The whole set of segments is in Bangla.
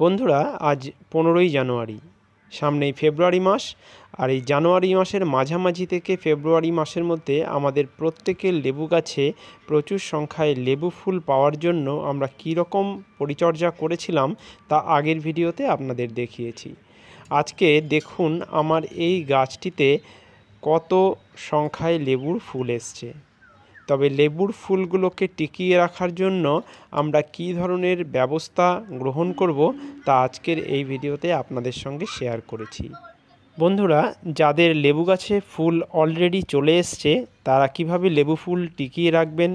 বন্ধুরা, আজ পনেরোই জানুয়ারি, সামনেই ফেব্রুয়ারি মাস, আর এই জানুয়ারি মাসের মাঝামাঝি থেকে ফেব্রুয়ারি মাসের মধ্যে আমাদের প্রত্যেকের লেবু গাছে প্রচুর সংখ্যায় লেবু ফুল পাওয়ার জন্য আমরা কী রকম পরিচর্যা করেছিলাম তা আগের ভিডিওতে আপনাদের দেখিয়েছি। আজকে দেখুন আমার এই গাছটিতে কত সংখ্যায় লেবুর ফুল এসছে। তবে লেবুর ফুলগুলোকে টিকিয়ে রাখার জন্য আমরা কি ধরনের ব্যবস্থা গ্রহণ করব তা আজকের এই ভিডিওতে আপনাদের সঙ্গে শেয়ার করেছি। বন্ধুরা, যাদের লেবু গাছে ফুল অলরেডি চলে এসছে, তারা কীভাবে লেবু ফুল টিকিয়ে রাখবেন?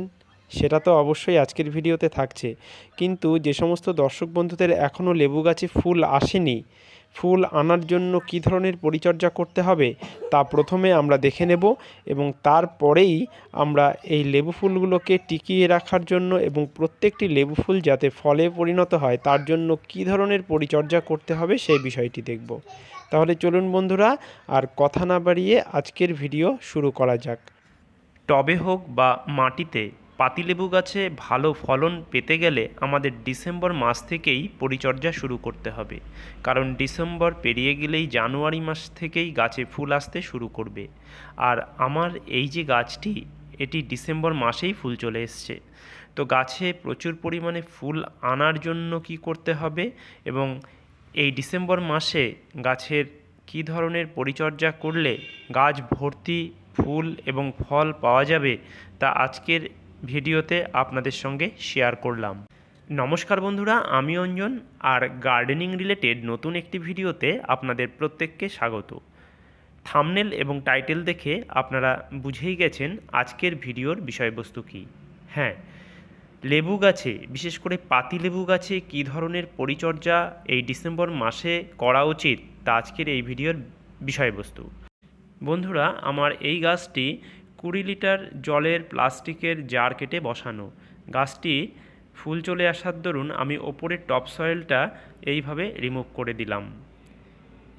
সেটা তো অবশ্যই আজকের ভিডিওতে থাকছে। কিন্তু যে সমস্ত দর্শক বন্ধুদের এখনও লেবু গাছে ফুল আসেনি, ফুল আনার জন্য কী ধরনের পরিচর্যা করতে হবে তা প্রথমে আমরা দেখে নেব এবং তারপরেই আমরা এই লেবু ফুলগুলোকে টিকিয়ে রাখার জন্য এবং প্রত্যেকটি লেবু ফুল যাতে ফলে পরিণত হয় তার জন্য কী ধরনের পরিচর্যা করতে হবে সেই বিষয়টি দেখব। তাহলে চলুন বন্ধুরা, আর কথা না বাড়িয়ে আজকের ভিডিও শুরু করা যাক। টবে হোক বা মাটিতে পাতিলেবু গাছে ভালো ফলন পেতে গেলে আমাদের ডিসেম্বর মাস থেকেই পরিচর্যা শুরু করতে হবে। কারণ ডিসেম্বর পেরিয়ে গেলেই জানুয়ারি মাস থেকেই গাছে ফুল আসতে শুরু করবে। আর আমার এই যে গাছটি, এটি ডিসেম্বর মাসেই ফুল চলে এসছে। তো গাছে প্রচুর পরিমাণে ফুল আনার জন্য কি করতে হবে এবং এই ডিসেম্বর মাসে গাছের কী ধরনের পরিচর্যা করলে গাছ ভর্তি ফুল এবং ফল পাওয়া যাবে তা আজকের ভিডিওতে আপনাদের সঙ্গে শেয়ার করলাম। নমস্কার বন্ধুরা, আমি অঞ্জন, আর গার্ডেনিং রিলেটেড নতুন একটি ভিডিওতে আপনাদের প্রত্যেককে স্বাগত। থামনেল এবং টাইটেল দেখে আপনারা বুঝেই গেছেন আজকের ভিডিওর বিষয়বস্তু কী। হ্যাঁ লেবু গাছে, বিশেষ করে পাতি লেবু গাছে কী ধরনের পরিচর্যা এই ডিসেম্বর মাসে করা উচিত তা আজকের এই ভিডিওর বিষয়বস্তু। বন্ধুরা, আমার এই গাছটি লিটার জলের প্লাস্টিকের জার কেটে বসানো। গাছটি ফুল চলে আসার দরুন আমি ওপরের টপ সয়েলটা এইভাবে রিমুভ করে দিলাম।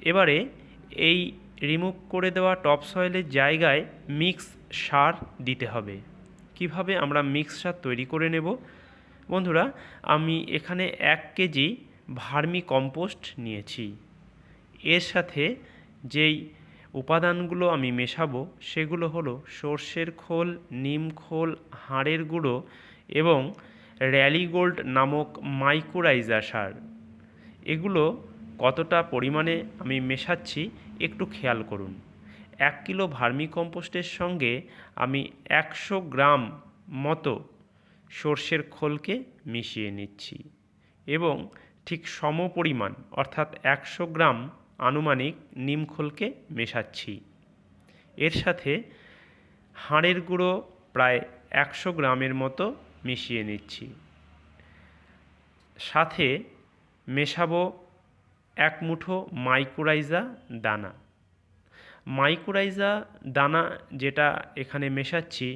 এবারে এই রিমুভ করে দেওয়া টপ সয়েলের জায়গায় মিক্স সার দিতে হবে। কীভাবে আমরা মিক্স সার তৈরি করে নেব? বন্ধুরা, আমি এখানে এক কেজি ভার্মি কম্পোস্ট নিয়েছি। এর সাথে যেই উপাদানগুলো আমি মেশাবো, সেগুলো হলো সর্ষের খোল, নিম খোল, হাড়ের গুঁড়ো এবং র্যালিগোল্ড নামক মাইক্রোরাইজার সার। এগুলো কতটা পরিমাণে আমি মেশাচ্ছি একটু খেয়াল করুন। এক কিলো ভার্মি কম্পোস্টের সঙ্গে আমি একশো গ্রাম মতো সর্ষের খোলকে মিশিয়ে নিচ্ছি এবং ঠিক সম পরিমাণ অর্থাৎ একশো গ্রাম আনুমানিক নিমখোলকে মেশাচ্ছি। এর সাথে হাড়ের গুঁড়ো প্রায় একশো গ্রামের মতো মিশিয়ে নিচ্ছি। সাথে মেশাবো এক মুঠো মাইক্রোরাইজা দানা। মাইক্রোরাইজা দানা যেটা এখানে মেশাচ্ছি,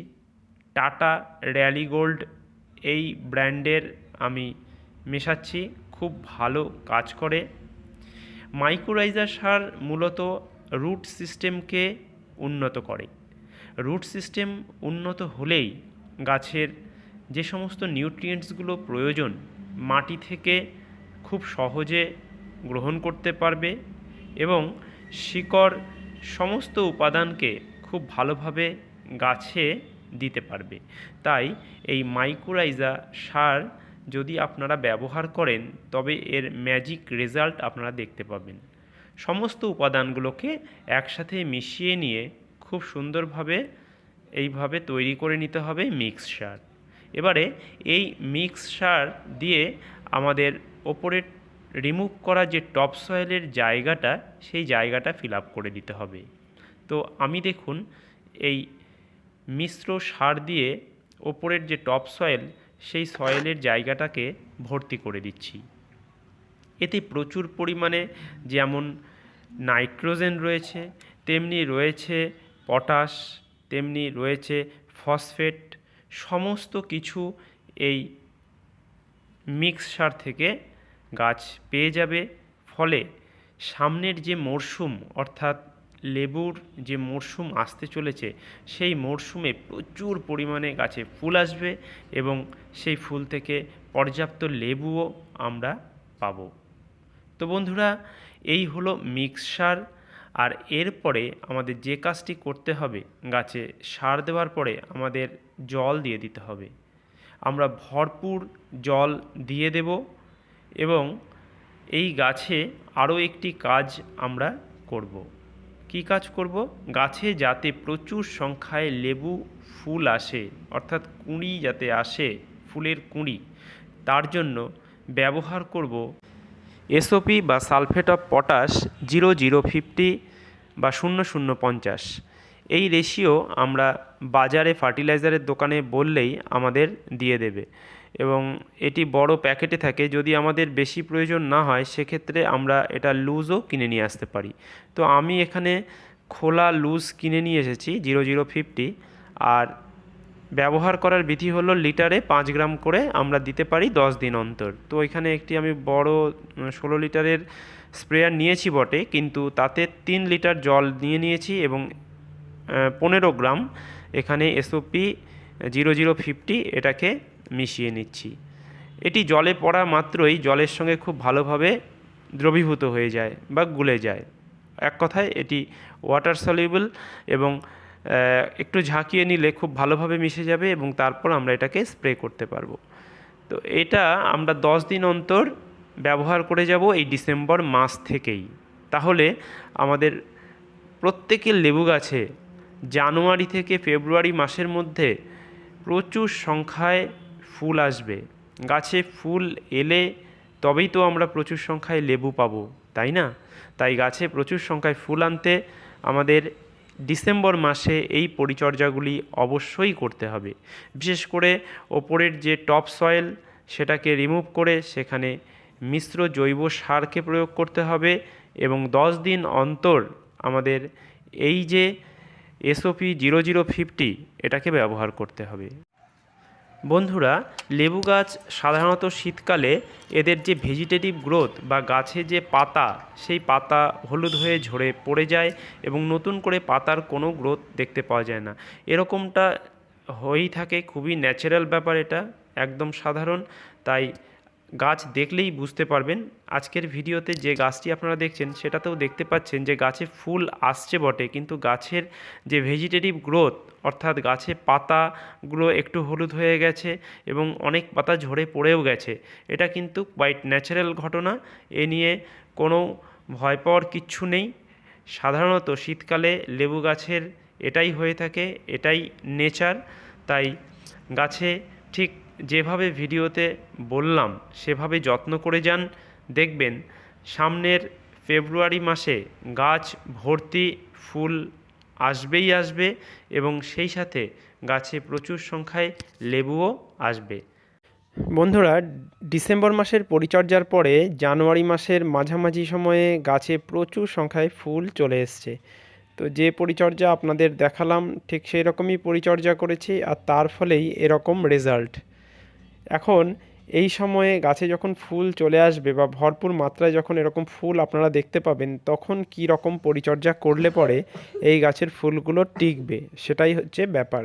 টাটা র্যালি গোল্ড এই ব্র্যান্ডের আমি মেশাচ্ছি, খুব ভালো কাজ করে। মাইক্রোরাইজার সার মূলত রুট সিস্টেমকে উন্নত করে। রুট সিস্টেম উন্নত হলেই গাছের যে সমস্ত নিউট্রিয়েন্টসগুলো প্রয়োজন মাটি থেকে খুব সহজে গ্রহণ করতে পারবে এবং শিকড় সমস্ত উপাদানকে খুব ভালোভাবে গাছে দিতে পারবে। তাই এই মাইক্রোরাইজা সার যদি আপনারা ব্যবহার করেন, তবে এর ম্যাজিক রেজাল্ট আপনারা দেখতে পাবেন। সমস্ত উপাদানগুলোকে একসাথে মিশিয়ে নিয়ে খুব সুন্দরভাবে এইভাবে তৈরি করে নিতে হবে মিক্স সার। এবারে এই মিক্স সার দিয়ে আমাদের ওপরে রিমুভ করা যে টপ সয়েলের জায়গাটা, সেই জায়গাটা ফিল করে দিতে হবে। তো আমি দেখুন, এই মিশ্র সার দিয়ে ওপরের যে টপ সয়েল সেই সয়েলের জায়গাটাকে ভর্তি করে দিচ্ছি। এতে প্রচুর পরিমাণে যেমন নাইট্রোজেন রয়েছে, তেমনি রয়েছে পটাশ, তেমনি রয়েছে ফসফেট, সমস্ত কিছু এই মিক্সার থেকে গাছ পেয়ে যাবে। ফলে সামনের যে মরশুম অর্থাৎ লেবুর যে মরশুম আসতে চলেছে, সেই মরশুমে প্রচুর পরিমাণে গাছে ফুল আসবে এবং সেই ফুল থেকে পর্যাপ্ত লেবুও আমরা পাবো। তো বন্ধুরা, এই হলো মিক্সার আর এরপরে আমাদের যে কাজটি করতে হবে, গাছে সার দেওয়ার পরে আমাদের জল দিয়ে দিতে হবে। আমরা ভরপুর জল দিয়ে দেব এবং এই গাছে আরও একটি কাজ আমরা করব। কি কাজ করব? গাছে যাতে প্রচুর সংখ্যায় লেবু ফুল আসে, অর্থাৎ কুঁড়ি যাতে আসে, ফুলের কুঁড়ি, তার জন্য ব্যবহার করব এসওপি বা sulphate of potash zero zero fifty বা শূন্য শূন্য পঞ্চাশ। এই রেশিও আমরা বাজারে ফার্টিলাইজারের দোকানে বললেই আমাদের দিয়ে দেবে। এবং এটি বড় প্যাকেটে থাকে, যদি আমাদের বেশি প্রয়োজন না হয়, সেক্ষেত্রে আমরা এটা লুজও কিনে নিয়ে আসতে পারি। তো আমি এখানে খোলা লুজ কিনে নিয়ে এসেছি, জিরো জিরো ফিফটি, আর ব্যবহার করার বিধি হলো লিটারে পাঁচ গ্রাম করে আমরা দিতে পারি দশ দিন অন্তর। তো এখানে একটি আমি বড় ষোলো লিটারের স্প্রেয়ার নিয়েছি বটে, কিন্তু তাতে তিন লিটার জল নিয়ে নিয়েছি এবং পনেরো গ্রাম এখানে এসওপি জিরো জিরো ফিফটি এটাকে মিশিয়ে নিচ্ছি। এটি জলে পড়া মাত্রই জলের সঙ্গে খুব ভালোভাবে দ্রবীভূত হয়ে যায় বা গুলে যায়। এক কথায় এটি ওয়াটার সলিউবল এবং একটু ঝাঁকিয়ে নিলে খুব ভালোভাবে মিশে যাবে এবং তারপর আমরা এটাকে স্প্রে করতে পারব। তো এটা আমরা দশ দিন অন্তর ব্যবহার করে যাব এই ডিসেম্বর মাস থেকেই। তাহলে আমাদের প্রত্যেকের লেবু গাছে জানুয়ারি থেকে ফেব্রুয়ারি মাসের মধ্যে প্রচুর সংখ্যায় ফুল আসবে। গাছে ফুল এলে তবেই তো আমরা প্রচুর সংখ্যায় লেবু পাবো, তাই না? তাই গাছে প্রচুর সংখ্যায় ফুল আনতে আমাদের ডিসেম্বর মাসে এই পরিচর্যাগুলি অবশ্যই করতে হবে। বিশেষ করে ওপরের যে টপ সয়েল সেটাকে রিমুভ করে সেখানে মিশ্র জৈব সারকে প্রয়োগ করতে হবে এবং দশ দিন অন্তর আমাদের এই যে এসওপি জিরো জিরো ফিফটি এটাকে ব্যবহার করতে হবে। বন্ধুরা, লেবু গাছ সাধারণত শীতকালে এদের যে ভেজিটেটিভ গ্রোথ বা গাছে যে পাতা, সেই পাতা হলুদ হয়ে ঝরে পড়ে যায় এবং নতুন করে পাতার কোনো গ্রোথ দেখতে পাওয়া যায় না। এরকমটা হয়েই থাকে, খুবই ন্যাচারাল ব্যাপার এটা, একদম সাধারণ। তাই গাছ দেখলেই বুঝতে পারবেন। আজকের ভিডিওতে যে গাছটি আপনারা দেখছেন, সেটাতেও দেখতে পাচ্ছেন যে গাছে ফুল আসছে বটে, কিন্তু গাছের যে ভেজিটেটিভ গ্রোথ অর্থাৎ গাছে পাতাগুলো একটু হলুদ হয়ে গেছে এবং অনেক পাতা ঝরে পড়েও গেছে, এটা কিন্তু কোয়াইট ন্যাচারাল ঘটনা। এ নিয়ে কোনো ভয় পাওয়ার কিচ্ছু নেই। সাধারণত শীতকালে লেবু গাছের এটাই হয়ে থাকে, এটাই নেচার তাই গাছে ঠিক যেভাবে ভিডিওতে বললাম, সেভাবে যত্ন করে যান। দেখবেন, সামনের ফেব্রুয়ারি মাসে গাছ ভর্তি ফুল আসবেই আসবে এবং সেই সাথে গাছে প্রচুর সংখ্যায় লেবুও আসবে। বন্ধুরা, ডিসেম্বর মাসের পরিচর্যার পরে জানুয়ারি মাসের মাঝামাঝি সময়ে গাছে প্রচুর সংখ্যায় ফুল চলে এসছে। তো যে পরিচর্যা আপনাদের দেখালাম, ঠিক সেই রকমই পরিচর্যা করেছি আর তার ফলেই এরকম রেজাল্ট এখন এই সময়ে গাছে যখন ফুল চলে আসবে বা ভরপুর মাত্রায় যখন এরকম ফুল আপনারা দেখতে পাবেন, তখন কি রকম পরিচর্যা করলে পরে এই গাছের ফুলগুলো টিকবে? সেটাই হচ্ছে ব্যাপার।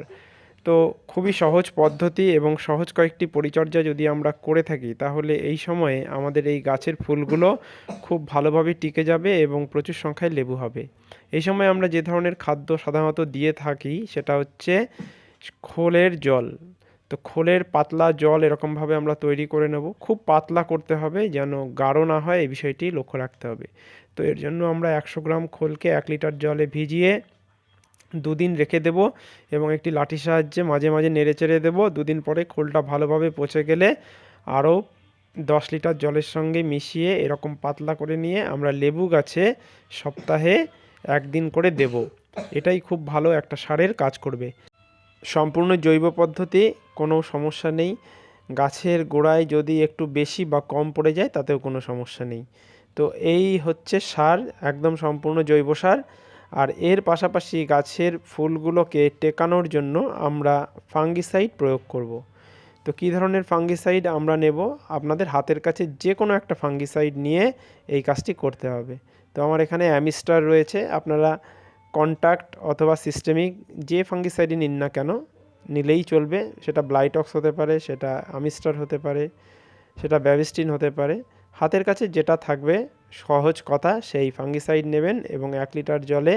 তো খুবই সহজ পদ্ধতি এবং সহজ কয়েকটি পরিচর্যা যদি আমরা করে থাকি, তাহলে এই সময়ে আমাদের এই গাছের ফুলগুলো খুব ভালোভাবে টিকে যাবে এবং প্রচুর সংখ্যায় লেবু হবে। এই সময় আমরা যে ধরনের খাদ্য সাধারণত দিয়ে থাকি, সেটা হচ্ছে খোলের জল। তো খোলের পাতলা জল এরকমভাবে আমরা তৈরি করে নেব। খুব পাতলা করতে হবে যেন গাঢ় না হয়, এই বিষয়টি লক্ষ্য রাখতে হবে। তো এর জন্য আমরা একশো গ্রাম খোলকে এক লিটার জলে ভিজিয়ে দুদিন রেখে দেব এবং একটি লাঠির সাহায্যে মাঝে মাঝে নেড়ে চেড়ে দেবো। দুদিন পরে খোলটা ভালোভাবে পচে গেলে আরও দশ লিটার জলের সঙ্গে মিশিয়ে এরকম পাতলা করে নিয়ে আমরা লেবু গাছে সপ্তাহে একদিন করে দেব। এটাই খুব ভালো একটা সারের কাজ করবে। সম্পূর্ণ জৈব পদ্ধতি, কোনো সমস্যা নেই। গাছের গোড়ায় যদি একটু বেশি বা কম পড়ে যায়, তাতেও কোনো সমস্যা নেই। তো এই হচ্ছে সার, একদম সম্পূর্ণ জৈব সার। আর এর পাশাপাশি গাছের ফুলগুলোকে টেকানোর জন্য আমরা ফাঙ্গিসাইড প্রয়োগ করব। তো কী ধরনের ফাঙ্গিসাইড আমরা নেব? আপনাদের হাতের কাছে যে কোনো একটা ফাঙ্গিসাইড নিয়ে এই কাজটি করতে হবে। তো আমার এখানে অ্যামিস্টার রয়েছে, আপনারা কন্ট্যাক্ট অথবা সিস্টেমিক যে ফাঙ্গিসাইডই নিন না কেন, নিলেই চলবে। সেটা ব্লাইটক্স হতে পারে, সেটা আমিস্টার হতে পারে, সেটা ব্যাবিস্টিন হতে পারে। হাতের কাছে যেটা থাকবে, সহজ কথা, সেই ফাঙ্গিসাইড নেবেন এবং এক লিটার জলে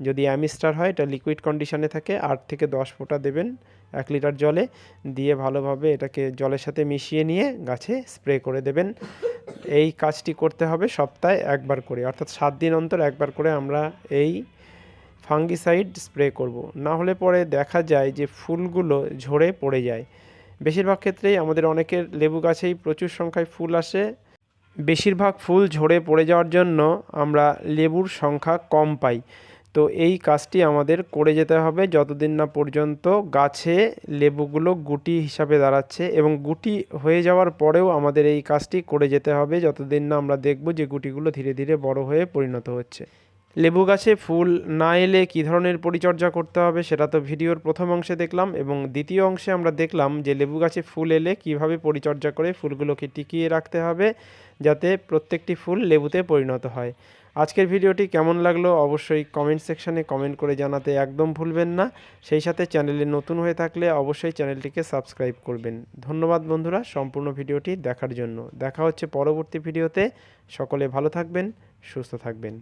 যদি অ্যামিস্টার হয়, এটা লিকুইড কন্ডিশনে থাকে, আট থেকে দশ ফোঁটা দেবেন এক লিটার জলে। দিয়ে ভালোভাবে এটাকে জলের সাথে মিশিয়ে নিয়ে গাছে স্প্রে করে দেবেন। এই কাজটি করতে হবে সপ্তাহে একবার করে, অর্থাৎ সাত দিন অন্তর একবার করে আমরা এই ফাঙ্গিসাইড স্প্রে করব। না হলে পরে দেখা যায় যে ফুলগুলো ঝরে পড়ে যায়। বেশিরভাগ ক্ষেত্রেই আমাদের অনেকের লেবু গাছেই প্রচুর সংখ্যায় ফুল আসে। বেশিরভাগ ফুল ঝরে পড়ে যাওয়ার জন্য আমরা লেবুর সংখ্যা কম পাই। তো এই কাজটি আমাদের করে যেতে হবে যতদিন না পর্যন্ত গাছে লেবুগুলো গুটি হিসাবে দাঁড়াচ্ছে এবং গুটি হয়ে যাওয়ার পরেও আমাদের এই কাজটি করে যেতে হবে যতদিন না আমরা দেখব যে গুটিগুলো ধীরে ধীরে বড় হয়ে পরিণত হচ্ছে। লেবু গাছে ফুল না এলে কী ধরনের পরিচর্যা করতে হবে সেটা তো ভিডিওর প্রথম অংশে দেখলাম এবং দ্বিতীয় অংশে আমরা দেখলাম যে লেবু গাছে ফুল এলে কীভাবে পরিচর্যা করে ফুলগুলোকে টিকিয়ে রাখতে হবে যাতে প্রত্যেকটি ফুল লেবুতে পরিণত হয়। আজকের ভিডিওটি কেমন লাগল অবশ্যই কমেন্ট সেকশানে কমেন্ট করে জানাতে একদম ভুলবেন না। সেই সাথে চ্যানেলে নতুন হয়ে থাকলে অবশ্যই চ্যানেলটিকে সাবস্ক্রাইব করবেন। ধন্যবাদ বন্ধুরা, সম্পূর্ণ ভিডিওটি দেখার জন্য। দেখা হচ্ছে পরবর্তী ভিডিওতে। সকলে ভালো থাকবেন, সুস্থ থাকবেন।